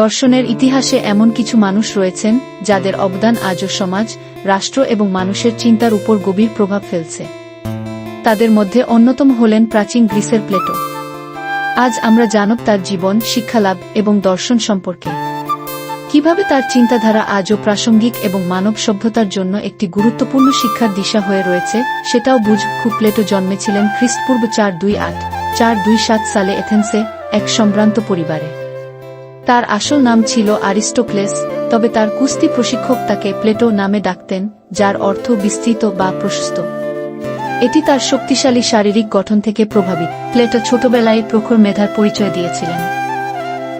দর্শনের ইতিহাসে এমন কিছু মানুষ রয়েছেন, যাদের অবদান আজও সমাজ, রাষ্ট্র এবং মানুষের চিন্তার উপর গভীর প্রভাব ফেলছে। তাদের মধ্যে অন্যতম হলেন প্রাচীন গ্রিসের প্লেটো। আজ আমরা জানব তার জীবন, শিক্ষালাভ এবং দর্শন সম্পর্কে। কীভাবে তার চিন্তাধারা আজও প্রাসঙ্গিক এবং মানব সভ্যতার জন্য একটি গুরুত্বপূর্ণ শিক্ষার দিশা হয়ে রয়েছে, সেটাও বুঝ খুব প্লেটো জন্মেছিলেন খ্রিস্টপূর্ব চার দুই আট, চার দুই সাত সালে এথেন্সে, এক সম্ভ্রান্ত পরিবারে। তার আসল নাম ছিল আরিস্টোক্লেস, তবে তার কুস্তি প্রশিক্ষক তাকে প্লেটো নামে ডাকতেন, যার অর্থ বিস্তৃত বা প্রশস্ত। এটি তার শক্তিশালী শারীরিক গঠন থেকে প্রভাবিত। প্লেটো ছোটবেলায় প্রখর মেধার পরিচয় দিয়েছিলেন।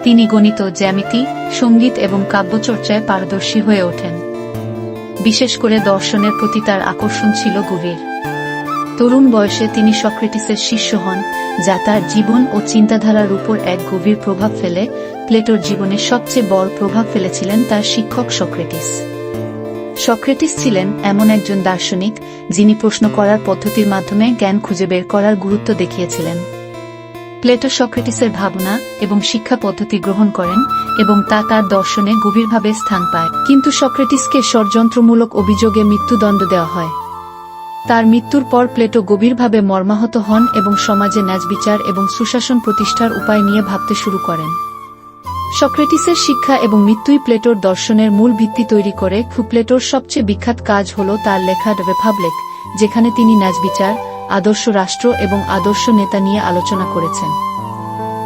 তিনি গণিত, জ্যামিতি, সংগীত এবং কাব্যচর্চায় পারদর্শী হয়ে ওঠেন। বিশেষ করে দর্শনের প্রতি তার আকর্ষণ ছিল গভীর। তরুণ বয়সে তিনি সক্রেটিসের শিষ্য হন, যা তার জীবন ও চিন্তাধারার উপর এক গভীর প্রভাব ফেলে। প্লেটোর জীবনে সবচেয়ে বড় প্রভাব ফেলেছিলেন তার শিক্ষক সক্রেটিস। সক্রেটিস ছিলেন এমন একজন দার্শনিক, যিনি প্রশ্ন করার পদ্ধতির মাধ্যমে জ্ঞান খুঁজে বের করার গুরুত্ব দেখিয়েছিলেন। প্লেটো সক্রেটিসের ভাবনা এবং শিক্ষা পদ্ধতি গ্রহণ করেন এবং তা তার দর্শনে গভীরভাবে স্থান পায়। কিন্তু সক্রেটিসকে ষড়যন্ত্রমূলক অভিযোগে মৃত্যুদণ্ড দেওয়া হয়। তার মৃত্যুর পর প্লেটো গভীরভাবে মর্মাহত হন এবং সমাজে ন্যাজবিচার এবং সুশাসন প্রতিষ্ঠার উপায় নিয়ে ভাবতে শুরু করেন। সক্রেটিসের শিক্ষা এবং মৃত্যুই প্লেটোর দর্শনের মূল ভিত্তি তৈরি করে। প্লেটোর সবচেয়ে বিখ্যাত কাজ হল তার লেখা রিপাবলিক, যেখানে তিনি ন্যাজবিচার আদর্শ রাষ্ট্র এবং আদর্শ নেতা নিয়ে আলোচনা করেছেন।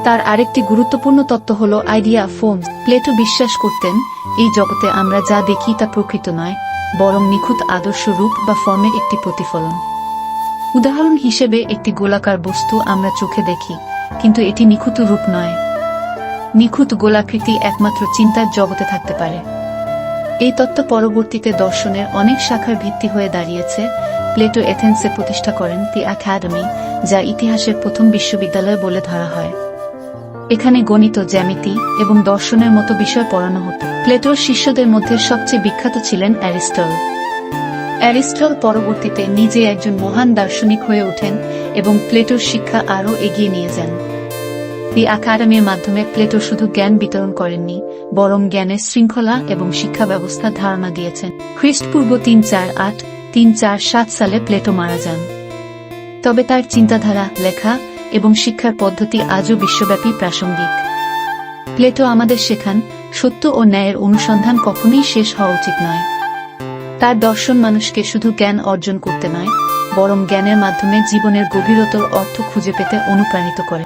তার আরেকটি গুরুত্বপূর্ণ তত্ত্ব হল আইডিয়া ফোমস। প্লেটো বিশ্বাস করতেন, এই জগতে আমরা যা দেখি তা প্রকৃত নয় বরং নিখুঁত আদর্শ রূপ বা ফর্মের একটি প্রতিফলন। উদাহরণ হিসেবে একটি গোলাকার বস্তু আমরা চোখে দেখি, কিন্তু এটি নিখুঁত রূপ নয়। নিখুঁত গোলাকৃতি একমাত্র চিন্তার জগতে থাকতে পারে। এই তত্ত্ব পরবর্তীতে দর্শনের অনেক শাখার ভিত্তি হয়ে দাঁড়িয়েছে। প্লেটো এথেন্সে প্রতিষ্ঠা করেন দি অ্যাকাডেমি যা ইতিহাসের প্রথম বিশ্ববিদ্যালয় বলে ধরা হয়। এখানে গণিত, জ্যামিতি এবং দর্শনের মতো বিষয় পড়ানো হতো। প্লেটোর শিষ্যদের মধ্যে সবচেয়ে বিখ্যাত ছিলেন অ্যারিস্টল অ্যারিস্টল পরবর্তীতে নিজে একজন মহান দার্শনিক হয়ে ওঠেন এবং প্লেটোর শিক্ষা আরও এগিয়ে নিয়ে যান। দি একাডেমির মাধ্যমে প্লেটো শুধু জ্ঞান বিতরণ করেননি, বরং জ্ঞানের শৃঙ্খলা এবং শিক্ষা ব্যবস্থা ধারণা দিয়েছেন। খ্রিস্টপূর্ব তিন চার আট, তিন চার সাত সালে প্লেটো মারা যান। তবে তার চিন্তাধারা, লেখা এবং শিক্ষার পদ্ধতি আজও বিশ্বব্যাপী প্রাসঙ্গিক। প্লেটো আমাদের শেখান, সত্য ও ন্যায়ের অনুসন্ধান কখনোই শেষ হওয়া উচিত নয়। তার দর্শন মানুষকে শুধু জ্ঞান অর্জন করতে নয়, বরং জ্ঞানের মাধ্যমে জীবনের গভীরতর অর্থ খুঁজে পেতে অনুপ্রাণিত করে।